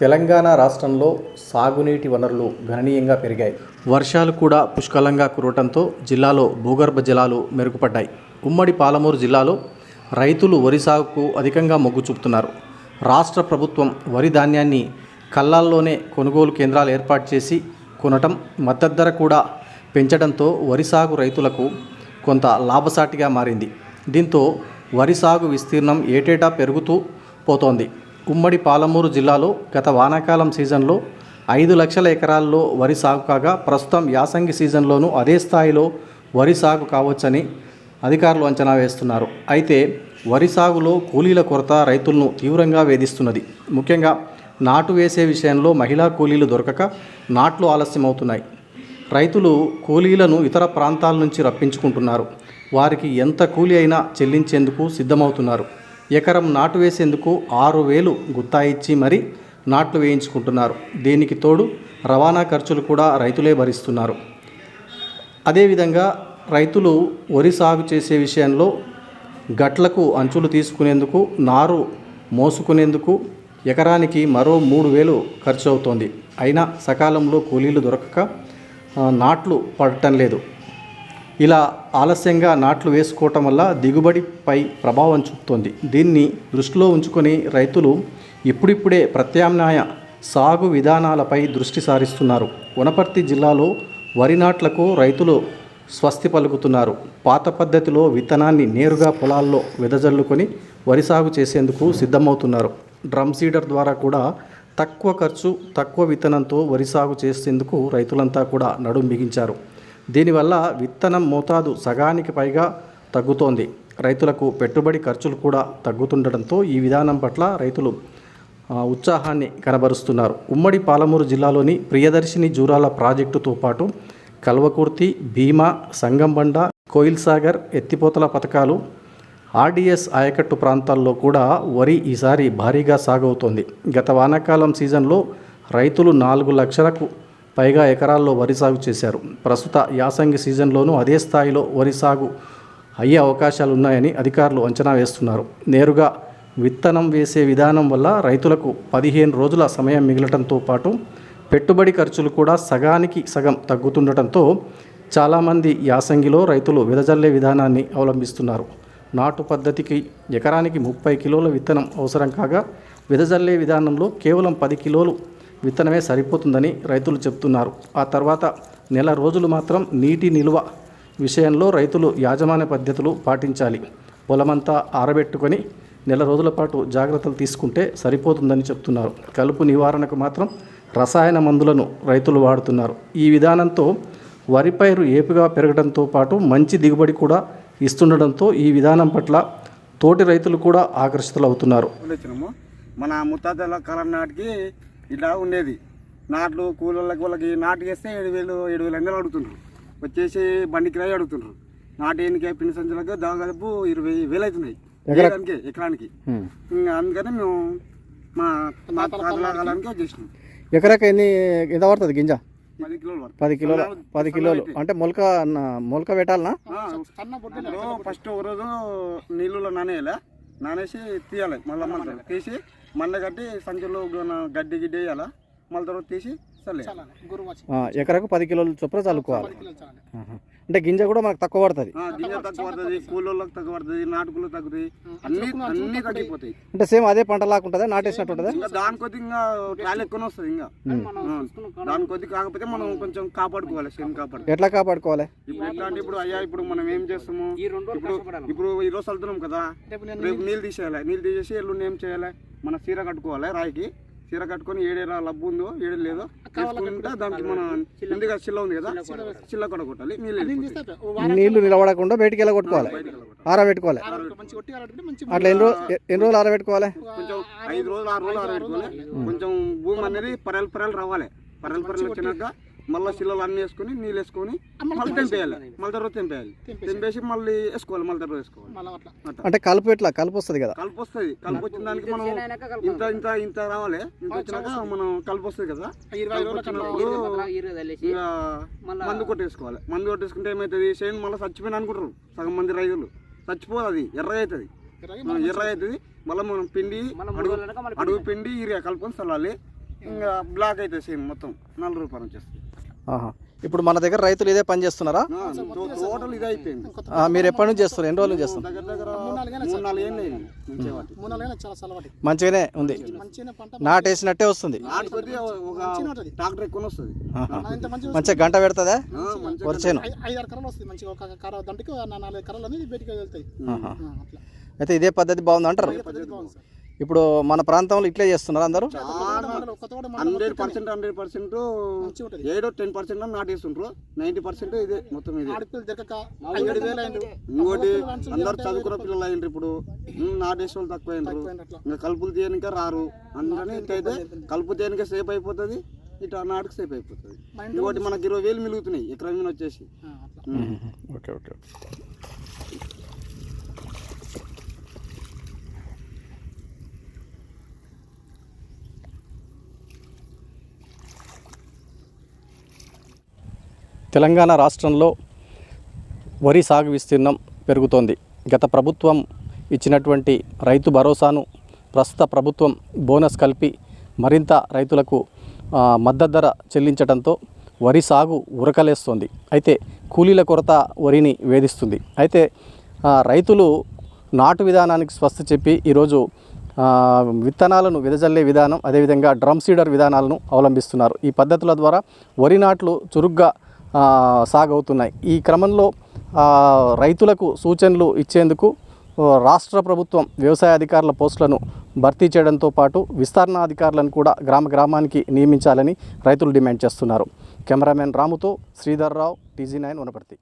తెలంగాణ రాష్ట్రంలో సాగునీటి వనరులు గణనీయంగా పెరిగాయి. వర్షాలు కూడా పుష్కలంగా కురవటంతో జిల్లాలో భూగర్భ జలాలు మెరుగుపడ్డాయి. ఉమ్మడి పాలమూరు జిల్లాలో రైతులు వరి సాగుకు అధికంగా మొగ్గు చూపుతున్నారు. రాష్ట్ర ప్రభుత్వం వరి ధాన్యాన్ని కళ్ళాల్లోనే కొనుగోలు కేంద్రాలు ఏర్పాటు చేసి కొనటం మద్దతు ధర కూడా పెంచడంతో వరి సాగు రైతులకు కొంత లాభసాటిగా మారింది. దీంతో వరి సాగు విస్తీర్ణం ఏటేటా పెరుగుతూ పోతోంది. ఉమ్మడి పాలమూరు జిల్లాలో గత వానాకాలం సీజన్లో ఐదు లక్షల ఎకరాల్లో వరి సాగు కాగా ప్రస్తుతం యాసంగి సీజన్లోనూ అదే స్థాయిలో వరి సాగు కావచ్చని అధికారులు అంచనా వేస్తున్నారు. అయితే వరి సాగులో కూలీల కొరత రైతులను తీవ్రంగా వేధిస్తున్నది. ముఖ్యంగా నాటు వేసే విషయంలో మహిళా కూలీలు దొరకక నాట్లు ఆలస్యమవుతున్నాయి. రైతులు కూలీలను ఇతర ప్రాంతాల నుంచి రప్పించుకుంటున్నారు. వారికి ఎంత కూలీ అయినా చెల్లించేందుకు సిద్ధమవుతున్నారు. ఎకరం నాటు వేసేందుకు ఆరు వేలు గుత్తా ఇచ్చి మరీ నాట్లు వేయించుకుంటున్నారు. దీనికి తోడు రవాణా ఖర్చులు కూడా రైతులే భరిస్తున్నారు. అదేవిధంగా రైతులు వరి సాగు చేసే విషయంలో గట్లకు అంచులు తీసుకునేందుకు నారు మోసుకునేందుకు ఎకరానికి మరో మూడు వేలు ఖర్చు అవుతోంది. అయినా సకాలంలో కూలీలు దొరకక నాట్లు పడటం లేదు. ఇలా ఆలస్యంగా నాట్లు వేసుకోవటం వల్ల దిగుబడిపై ప్రభావం చూపుతోంది. దీన్ని దృష్టిలో ఉంచుకొని రైతులు ఇప్పుడిప్పుడే ప్రత్యామ్నాయ సాగు విధానాలపై దృష్టి సారిస్తున్నారు. వనపర్తి జిల్లాలో వరి నాట్లకు రైతులు స్వస్తి పలుకుతున్నారు. పాత పద్ధతిలో విత్తనాన్ని నేరుగా పొలాల్లో వెదజల్లుకొని వరి సాగు చేసేందుకు సిద్ధమవుతున్నారు. డ్రమ్ సీడర్ ద్వారా కూడా తక్కువ ఖర్చు తక్కువ విత్తనంతో వరి సాగు చేసేందుకు రైతులంతా కూడా నడుం బిగించారు. దీనివల్ల విత్తనం మోతాదు సగానికి పైగా తగ్గుతోంది. రైతులకు పెట్టుబడి ఖర్చులు కూడా తగ్గుతుండటంతో ఈ విధానం పట్ల రైతులు ఉత్సాహాన్ని కనబరుస్తున్నారు. ఉమ్మడి పాలమూరు జిల్లాలోని ప్రియదర్శిని జూరాల ప్రాజెక్టుతో పాటు కల్వకుర్తి భీమా సంగంబండ కోయిల్ సాగర్ ఎత్తిపోతల పథకాలు ఆర్డీఎస్ ఆయకట్టు ప్రాంతాల్లో కూడా వరి ఈసారి భారీగా సాగవుతోంది. గత వానాకాలం సీజన్లో రైతులు నాలుగు లక్షలకు పైగా ఎకరాల్లో వరి సాగు చేశారు. ప్రస్తుత యాసంగి సీజన్లోనూ అదే స్థాయిలో వరి సాగు అయ్యే అవకాశాలు ఉన్నాయని అధికారులు అంచనా వేస్తున్నారు. నేరుగా విత్తనం వేసే విధానం వల్ల రైతులకు పదిహేను రోజుల సమయం మిగలటంతో పాటు పెట్టుబడి ఖర్చులు కూడా సగానికి సగం తగ్గుతుండటంతో చాలామంది యాసంగిలో రైతులు వెదజల్లే విధానాన్ని అవలంబిస్తున్నారు. నాటు పద్ధతికి ఎకరానికి ముప్పై కిలోల విత్తనం అవసరం కాగా వెదజల్లే విధానంలో కేవలం పది కిలోలు విత్తనమే సరిపోతుందని రైతులు చెప్తున్నారు. ఆ తర్వాత నెల రోజులు మాత్రం నీటి నిల్వ విషయంలో రైతులు యాజమాన్య పద్ధతులు పాటించాలి. పొలమంతా ఆరబెట్టుకొని నెల రోజుల పాటు జాగ్రత్తలు తీసుకుంటే సరిపోతుందని చెప్తున్నారు. కలుపు నివారణకు మాత్రం రసాయన మందులను రైతులు వాడుతున్నారు. ఈ విధానంతో వరి పైరు ఏపుగా పెరగడంతో పాటు మంచి దిగుబడి కూడా ఇస్తుండడంతో ఈ విధానం పట్ల తోటి రైతులు కూడా ఆకర్షితులవుతున్నారు. మన ముత్తాతల కాలం నాటికి ఇలా ఉండేది. నాట్లు కూలోళ్ళకి వాళ్ళకి నాటు వేస్తే ఏడు వేలు ఏడు వేలు అందరూ అడుగుతుండ్రు. వచ్చేసి బండి కిరాయి అడుగుతుండ్రు. నాటు ఎన్నికే పిన్ని సంచులకు దాదాపు ఇరవై వేలు అవుతున్నాయి. ఎకరానికి. ఎకరానికి ఇంకా అందుకని మేము మా మా తాతల కాలానికి వచ్చేసినాం ఎకరాకి ఎన్ని ఎంత పడుతుంది గింజ? పది కిలోలు. పది కిలోలు పది కిలోలు. అంటే మొలక మొలక పెట్టాలనా? ఫస్ట్ ఒక రోజు నీళ్ళలో నానేయాలి? నానేసి తీయాలి. మళ్ళీ మళ్ళీ తీసి మండ కట్టి సంచులో గన- గడ్డి గిడ్డి వేయాలి? మళ్ళీ తర్వాత తీసి చల్లే ఆ, ఎకరాకు పది కిలోలు చొప్పున చల్లుకోవాలి. అంటే గింజ కూడా మనకు తక్కువ పడుతుంది. గింజ తక్కువ పడుతుంది కూలోళ్ళకి తక్కువ పడుతుంది నాటుకులు తగ్గుతాయి అన్ని అన్ని తగ్గిపోతాయి అంటే సేమ్ అదే పంట లాకుంటుందా నాటేసినట్టు ఉంటుందా? ఇంకా దాని కొద్ది ఇంకా ట్రాలీ ఎక్కువ వస్తుంది ఇంకా. దాని కొద్ది కాకపోతే మనం కొంచెం కాపాడుకోవాలి శని కాపాడు. ఎట్లా కాపాడుకోవాలి? ఇప్పుడు ఎట్లా అంటే ఇప్పుడు అయ్యా ఇప్పుడు మనం ఏం చేస్తాము? ఇప్పుడు ఇప్పుడు ఈ రోజు వెళ్తున్నాం కదా. రేపు నీళ్ళు తీసేయాలి. నీళ్ళు తీసేసి ఎల్లుండి ఏం చేయాలి? మన చీర కట్టుకోవాలి రాయికి. చీర కట్టుకొని ఏడేరా లబ్బు ఉందో ఏడు లేదో తీసుకుంటే దానికి మన ముందుగా చిల్ల ఉంది కదా? చిల్ల కూడా కొట్టాలి. నీళ్ళు నిలబడకుండా బయటికి వెళ్ళ కొట్టుకోవాలి ఆరబెట్టుకోవాలి అట్లా ఎన్ని రోజులు ఎన్ని రోజులు ఆరబెట్టుకోవాలి కొంచెం ఐదు రోజులు ఆరు రోజులు ఆరబెట్టుకోవాలి కొంచెం భూమి అనేది పరెల్ పరెల్ రావాలి. పరెల్ పరెల్ వచ్చినాక మళ్ళీ చిల్లలు అన్ని వేసుకొని నీళ్ళు వేసుకొని మళ్ళీ తెంపేయాలి. మళ్ళీ తర్వాత తెంపేయాలి. తెంపేసి మళ్ళీ వేసుకోవాలి మళ్ళీ తర్వాత వేసుకోవాలి. అంటే కలుపు ఎట్లా? కలుపు వస్తుంది కదా. కలుపు వస్తుంది. కలుపు వచ్చిన దానికి మనం ఇంత ఇంత ఇంత రావాలి. ఇంత వచ్చినాక మనం కలుపు వస్తుంది కదా. మందు కొట్టేసుకోవాలి మందు కొట్టేసుకుంటే ఏమవుతుంది చేను మళ్ళీ చచ్చిపోయిన అనుకుంటారు. సగం మంది రైతులు. చచ్చిపోదు అది. ఎర్రగా అవుతుంది ఎర్రగా అవుతుంది మళ్ళీ మనం పిండి అడుగు అడుగు పిండి. ఇరియా కలుపుకొని చల్లాలి. ఇంకా బ్లాక్ అయితే సేమ్ మొత్తం. నలభై రూపాయలు వచ్చేస్తుంది. ఇప్పుడు మన దగ్గర రైతులు ఇదే పని చేస్తున్నారా? ఆ, టో- టోటల్ ఇది అయిపోయింది. ఆ, మీరు ఎప్పటి నుంచి చేస్తారు ఎన్ని రోజులు నుంచి చేస్తున్నారు? దగ్గర దగ్గర మూడు నాలుగు ఏళ్ళు అయింది నుంచే వాటి. మూడు నాలుగు చాలా చల్లబడి మంచిగానే ఉంది. నాటేసినట్టే వస్తుంది. మంచిగా గంట పెడుతుందా? ఆ, మంచిగా వరిచేను ఐ- ఐదారు కర్రలు వస్తుంది మంచిగా ఒక కర్ర దంటికి నా నాలుగు కర్రలు అనేది బయటికి వెళ్తాయి. ఆహా. ఆ, అట్లా. అయితే ఇదే పద్ధతి బాగుంది అంటారు ఇప్పుడు మన ప్రాంతంలో ఇట్లే చేస్తున్నారు అందరూ? హండ్రెడ్ పర్సెంట్ హండ్రెడ్ పర్సెంట్ ఏడో టెన్ పర్సెంట్ నాటేస్తుంటారు నైంటీ పర్సెంట్ ఇదే మొత్తం ఇదే. ఇంకోటి అందరు చదువుకున్న పిల్లలు అయ్యిండ్రు ఇప్పుడు. నాటేసే వాళ్ళు తక్కువ అట్లా ఇంకా కలుపులు తీయనిక రారు. అందుకని ఇట్లయితే కలుపు తీయనిక సేఫ్ అయిపోతుంది ఇటు నాటుకు సేఫ్ అయిపోతుంది. ఇంకోటి మనకి ఇరవై వేలు మిలుగుతున్నాయి ఎకరం మీద వచ్చేసి. Okay okay. తెలంగాణ రాష్ట్రంలో వరి సాగు విస్తీర్ణం పెరుగుతోంది. గత ప్రభుత్వం ఇచ్చినటువంటి రైతు భరోసాను ప్రస్తుత ప్రభుత్వం బోనస్ కలిపి మరింత రైతులకు మద్దతు ధర చెల్లించడంతో వరి సాగు ఉరకలేస్తోంది. అయితే కూలీల కొరత వరిని వేధిస్తుంది. అయితే రైతులు నాటు విధానానికి స్వస్థ చెప్పి ఈరోజు విత్తనాలను వెదజల్లే విధానం అదేవిధంగా డ్రమ్ సీడర్ విధానాలను అవలంబిస్తున్నారు. ఈ పద్ధతుల ద్వారా వరి నాట్లు చురుగ్గా సాగవుతున్నాయి. ఈ క్రమంలో రైతులకు సూచనలు ఇచ్చేందుకు రాష్ట్ర ప్రభుత్వం వ్యవసాయ అధికారుల పోస్టులను భర్తీ చేయడంతో పాటు విస్తరణ అధికారులను కూడా గ్రామ గ్రామానికి నియమించాలని రైతులు డిమాండ్ చేస్తున్నారు. కెమెరామెన్ రాముతో శ్రీధర్రావు టీజీ నైన్ వనపర్తి.